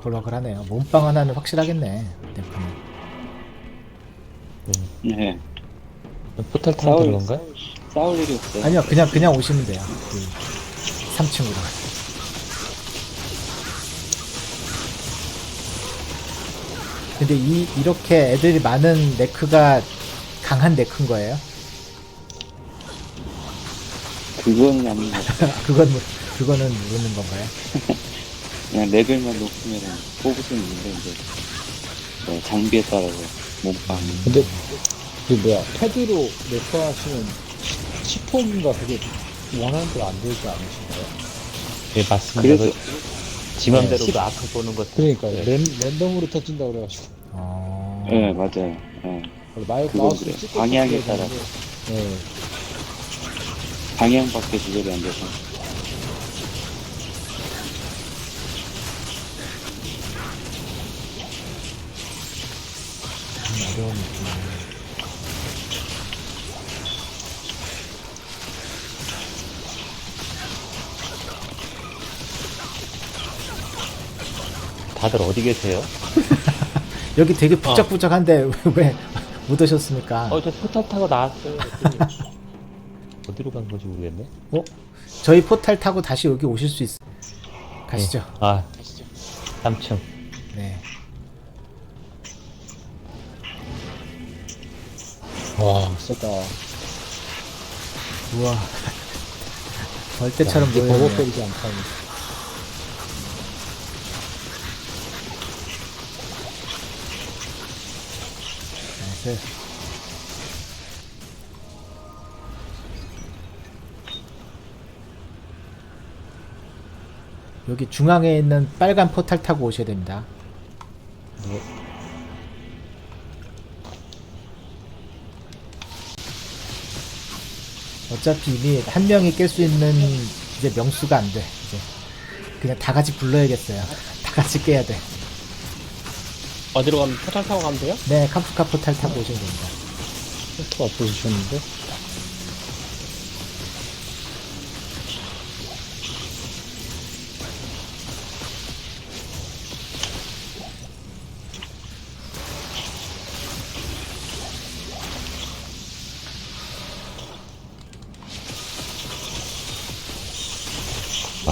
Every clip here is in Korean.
와글와글하네요. 몸빵 하나는 확실하겠네. 댐프는. 네. 포탈 타고 싸울, 들어간가요? 싸울 일이 없어요. 아니요, 그냥 그냥 오시면 돼요. 그 3층으로. 근데 이 이렇게 애들이 많은 네크가 강한 네크인 거예요? 그거는 아닌 것 같아요. 그건 모- 그거는 모르는 건가요? 그냥 레벨만 높으면 뽑을 수는 있는데, 이제, 네, 장비에 따라서 몸빵. 근데 그 뭐야 패드로 네트하시면 치폼인가 그게 원하는 대로 안 되지 않으신가요? 예, 맞습니다. 그래서, 그 지맘대로 네. 마크 보는 것도. 그러니까 요 네. 랜, 랜덤으로 터진다 그래가지고 어... 네, 맞아요. 네. 마이, 그건 마우스 그래요. 찍고 방향에 따라서. 되는데, 네. 방향밖에 조절이 안 돼서. 다들 어디 계세요? 여기 되게 부쩍부쩍한데 왜 못 오셨습니까? 어, 저 포탈 타고 나왔어요. 어디로 간 건지 모르겠네. 어? 저희 포탈 타고 다시 여기 오실 수 있어. 가시죠. 아, 3층. 네. 와 세다 우와. 벌떼처럼 보이네요. 버벅거리지 않다 네. 여기 중앙에 있는 빨간 포탈 타고 오셔야 됩니다. 어차피 이미 한 명이 깰 수 있는 이제 명수가 안 돼. 이제 그냥 다 같이 불러야겠어요. 다 같이 깨야 돼. 어디로 가면 포탈 타고 가면 돼요? 네, 카프카 포탈 타고 오시면 됩니다. 포스트 앞에 주셨는데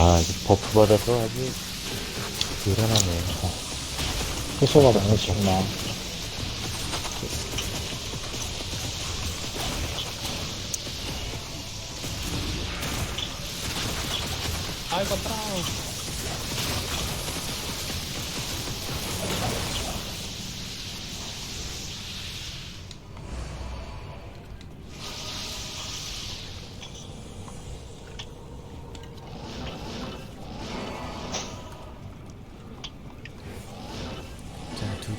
아, 이제 버프 받아서 아주 요란하네. 호소가 많으시구나 아이고 브라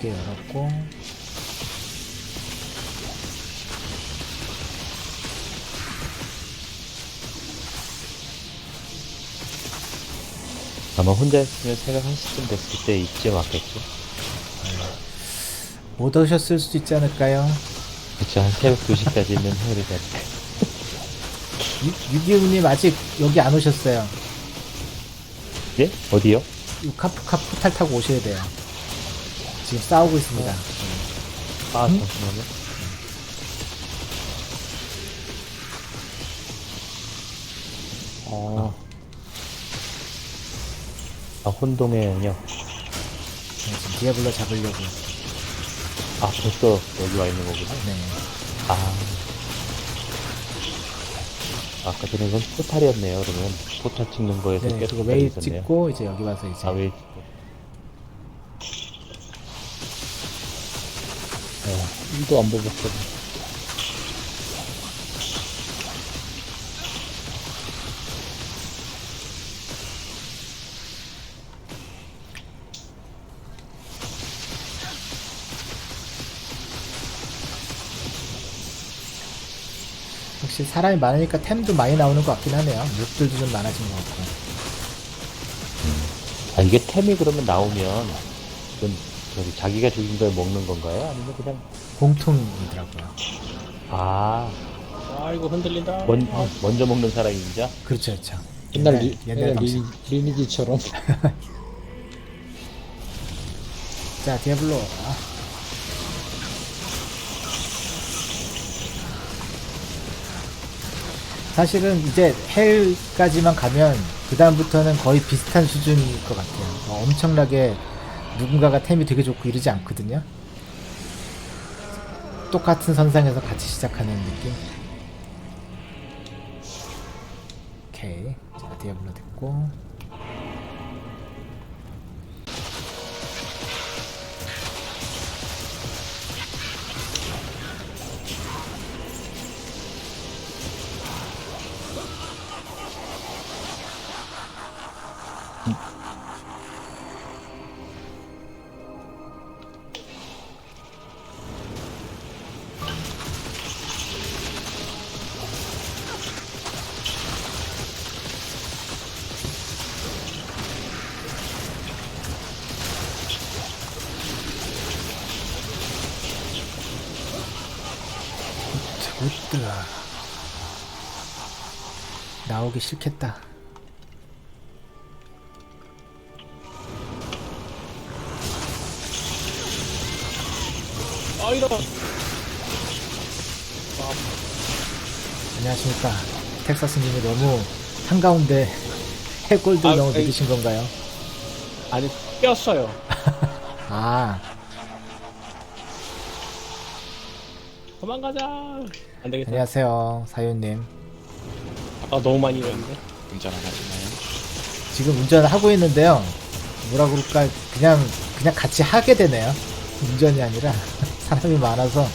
개 열었고. 아마 혼자 있으면 새벽 1시쯤 됐을 때 이쯤 왔겠죠? 못 오셨을 수도 있지 않을까요? 그쵸, 한 새벽 2시까지는 해야 되니까. 유기우님 아직 여기 안 오셨어요. 예? 어디요? 이 카프카 포탈 타고 오셔야 돼요. 지금 싸우고 있습니다. 아, 잠시만요. 아 아, 혼동해요. 네, 지금 디아블로 잡으려고. 아, 벌써 여기 와 있는 거구나. 네. 아. 아까 전에 이건 포탈이었네요, 그러면. 포탈 찍는 거에서 네, 계속 그리고 웨이. 찍고 이제 여기 와서 이제 아, 웨 1도 안 버벅거리 역시 사람이 많으니까 템도 많이 나오는 것 같긴 하네요. 룩들도 좀 많아진 것 같고. 아, 이게 템이 그러면 나오면, 이건 저기 자기가 죽인 걸 먹는 건가요? 아니면 그냥, 공통이더라고요. 아, 아이고 흔들린다 먼, 먼저 먹는 사람이 인자? 그렇죠, 그렇죠. 옛날 옛날- 리, 옛날 옛날 방식. 리, 리니지처럼 자, 디아블로. 아. 사실은 이제 헬까지만 가면 그 다음부터는 거의 비슷한 수준일 것 같아요. 어, 엄청나게 누군가가 템이 되게 좋고 이러지 않거든요. 똑같은 선상에서 같이 시작하는 느낌. 오케이. 자, 디아블로 됐고. 굿드. 나오기 싫겠다. 아, 이런. 안녕하십니까. 텍사스님이 너무 한가운데 해골드 아, 너무 에이. 늦으신 건가요? 아니, 꼈어요. 아, 도망가자. 안 되겠다. 안녕하세요. 사유님. 아, 너무 많이 잃었는데. 운전 안 하시나요? 지금 운전을 하고 있는데요. 뭐라 그럴까, 그냥, 그냥 같이 하게 되네요. 운전이 아니라 사람이 많아서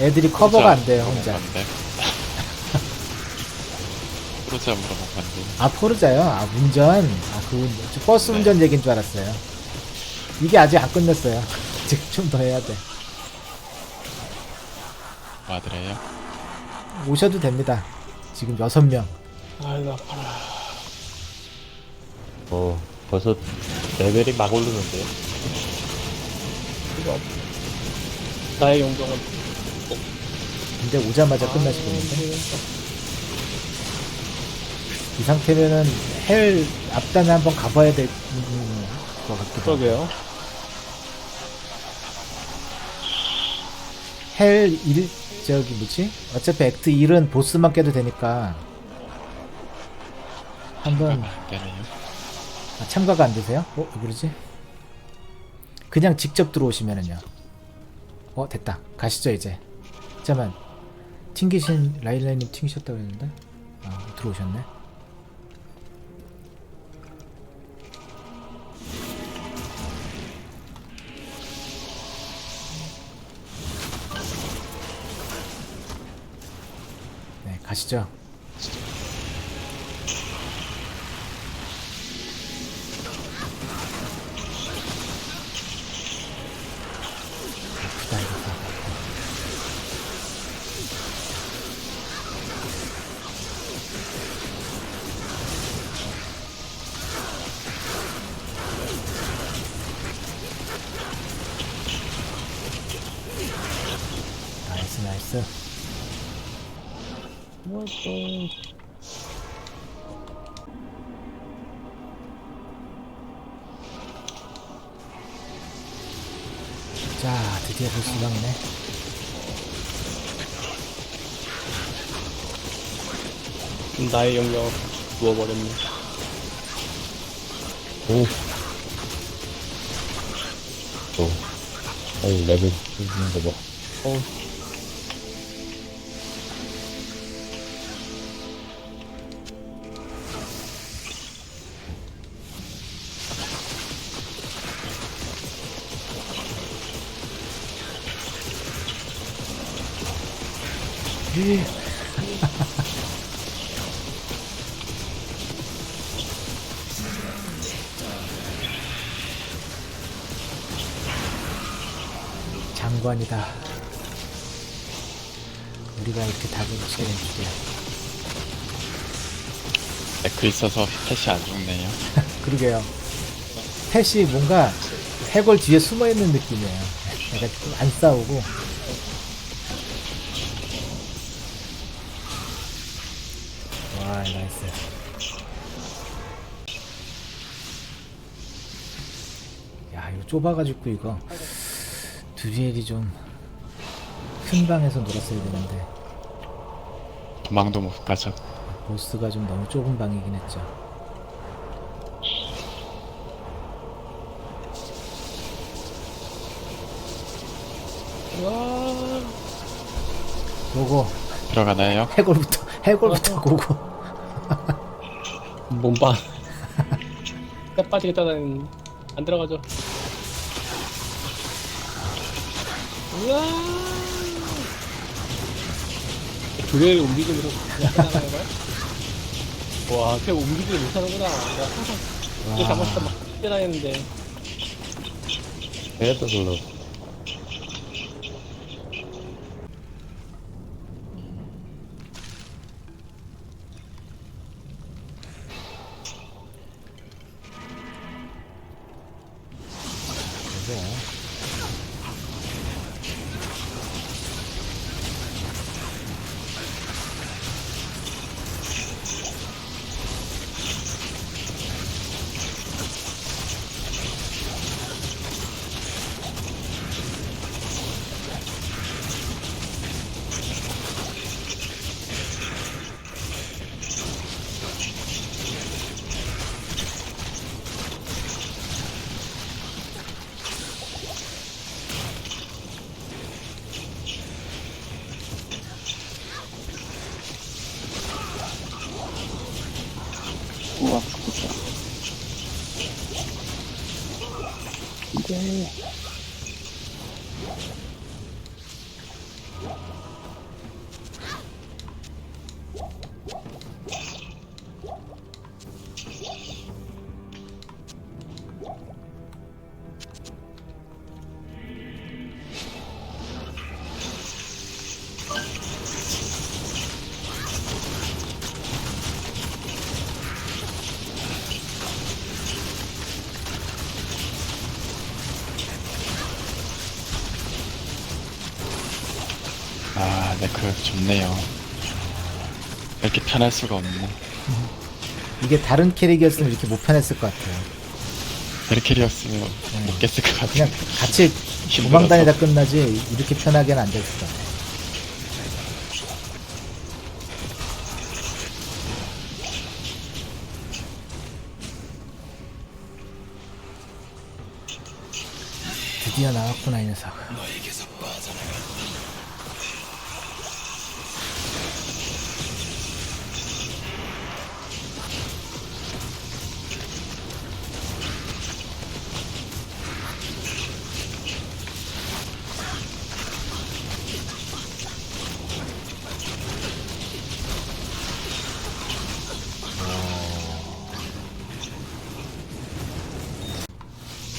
애들이 커버가 안 돼요, 혼자. 프로자 물어본 건데. 아, 포르자요? 아, 운전? 아, 그, 운- 저 버스 네. 운전 얘기인 줄 알았어요. 이게 아직 안 끝냈어요. 지금 좀 더 해야 돼. 와드래요? 오셔도 됩니다. 지금 여섯 명. 아이고, 아파라. 어, 벌써 레벨이 막 오르는데요. 이거 없. 나의 용병은 근데 오자마자 끝나시겠는데? 이 상태면은 헬 앞단에 한번 가봐야 될 것 같기도 하고. 그러게요. 헬 1, 저기 뭐지? 어차피 액트 1은 보스만 깨도 되니까 한번 안 되네요. 아, 참가가 안 되세요? 어? 왜 그러지? 그냥 직접 들어오시면은요. 어, 됐다. 가시죠, 이제. 잠깐만. 튕기신, 라일라이님 튕기셨다고 했는데? 아, 들어오셨네. 가시죠. 아프다, 이거. 또. 자, 드디어 볼 수가 있네. 나의 용병을 누워버렸네. 오. 또. 아이, 레벨 올리는 거 봐. 어, 장관이다. 우리가 이렇게 답을 된 줄이야. 에크 있어서 펫이 안 죽네요. 그러게요. 펫이 뭔가 해골 뒤에 숨어 있는 느낌이에요. 약간 좀안 싸우고. 와, 나이스. 야, 이거 좁아가지고 이거 두리엘이 좀 큰 방에서 놀았어야 되는데 도망도 못 가죠. 보스가 좀 너무 좁은 방이긴 했죠. 와, 고고 들어가나요? 해골부터 해골부터 고고 몸빵. 때 빠지겠다는 안 들어가죠. 우와. 두뇌의 움직임으로 끝나는 거야? 와, 걔 움직임을 못하는구나. 내가 항상 이게 잡았을 때막 뛰어다녔는데. 그래도 별로. 우와, 네. 네, 그 좋네요. 이렇게 편할 수가 없네. 이게 다른 캐릭이었으면 이렇게 못 편했을 것 같아요. 베르켈이었으면 못 깼을 것 같아요. 그냥 같이 도망 다니다 끝나지 이렇게 편하게는 안 됐을 것 같아요. 드디어 나왔구나 이 녀석.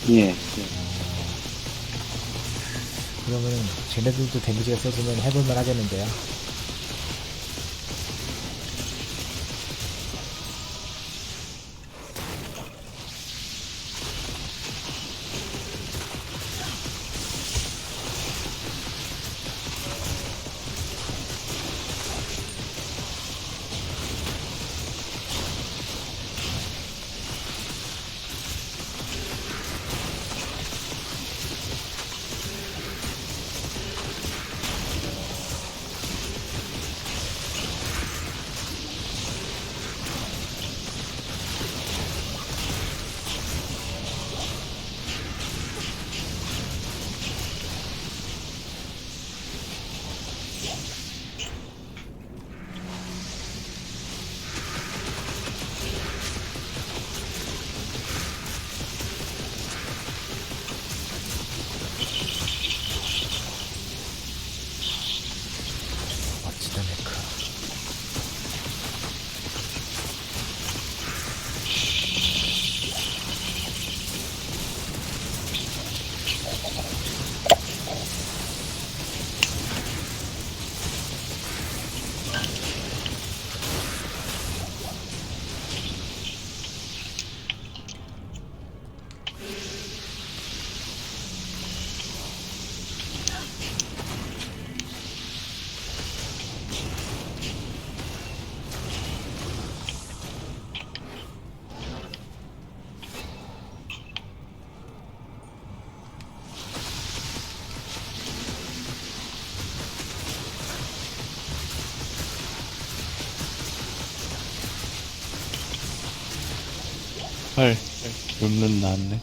예. 예. 그러면 쟤네들도 데미지가 세지면 해볼만 하겠는데요. 헐, 룸는 나왔네.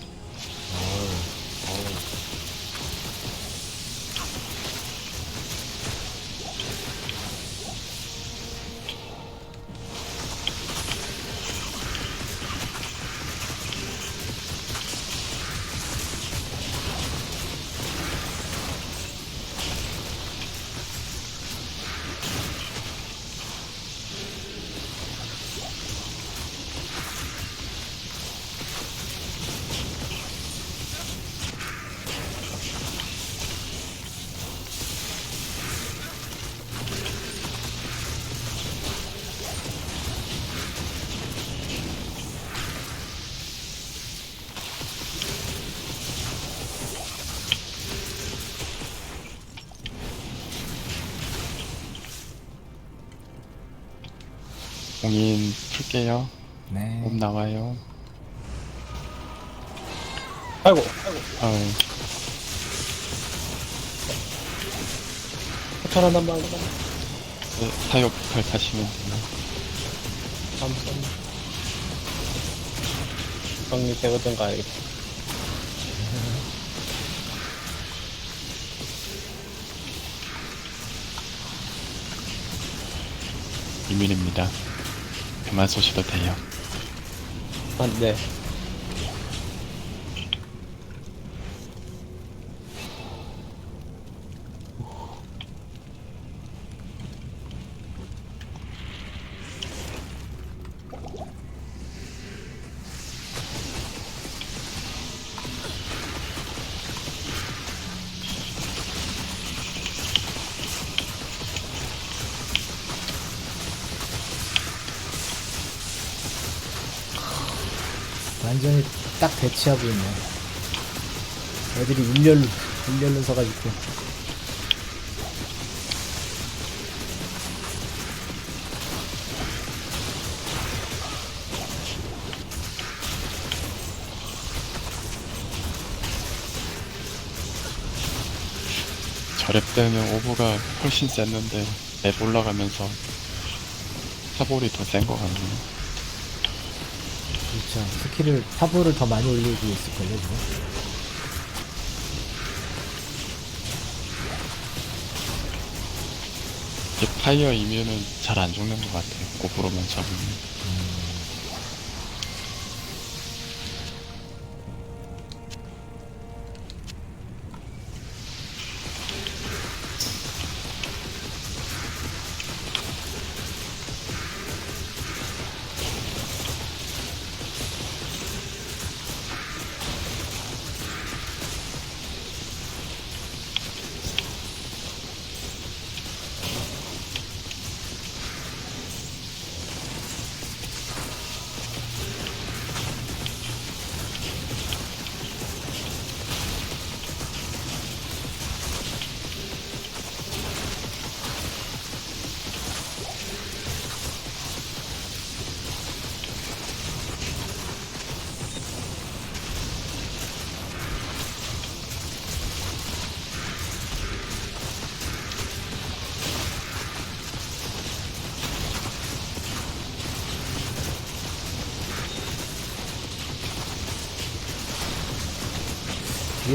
공인 풀게요. 네. 몸 나와요. 아이고, 아우, 포탈한단 말이야. 네, 사역 잘 타시면 돼요. 감사합니다. 정리 되거든 가야겠다. 이민입니다. 그만 쏘셔도 돼요. 아, 네. 완전히 딱 대치하고 있네. 애들이 일렬로, 일렬로 서가지고. 저랩 때는 오버가 훨씬 셌는데 맵 올라가면서 사볼이 더 센 것 같네요. 그렇죠. 스킬을, 파보를 더 많이 올리고 있을걸요, 지금. 이게 파이어 이면은 잘 안 죽는 것 같아요. 고프로만 잡으면.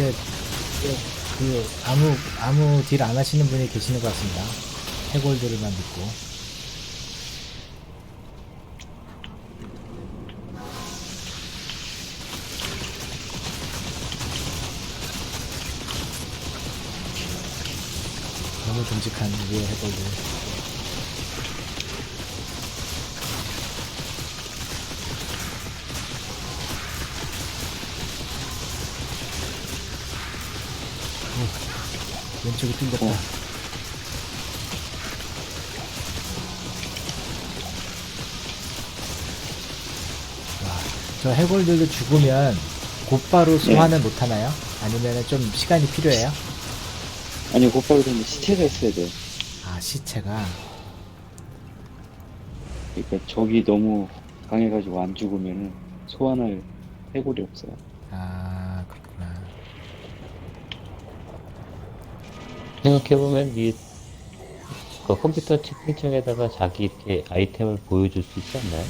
뒤에, 그, 아무, 아무 딜 안 하시는 분이 계시는 것 같습니다. 해골들만 믿고. 너무 듬직한 위의 해골들. 왼쪽이 뚫렸다. 어. 저 해골들도 죽으면 곧바로 소환을 못 하나요? 아니면 좀 시간이 필요해요? 아니, 곧바로 되면 시체가 있어야 돼. 아 시체가 그러니까 적이 너무 강해가지고 안 죽으면은 소환할 해골이 없어요. 아 그렇구나. 생각해보면 이 그 컴퓨터 채팅창에다가 자기 이렇게 아이템을 보여줄 수 있지 않나요?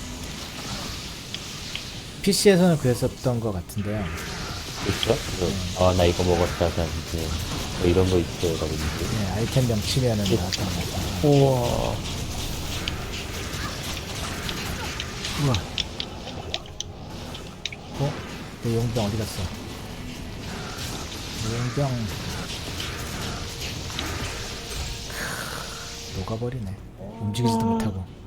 PC에서는 그랬었던 것 같은데요. 그렇죠? 아, 나 이거 먹었다. 자, 이제 뭐 이런 거 있어요. 라든지. 네, 아이템 명 치면은 나왔던 것 같아요. 우와. 우와. 어? 내 용병 어디 갔어? 내 용병. 크, 녹아버리네. 움직이지도 못하고.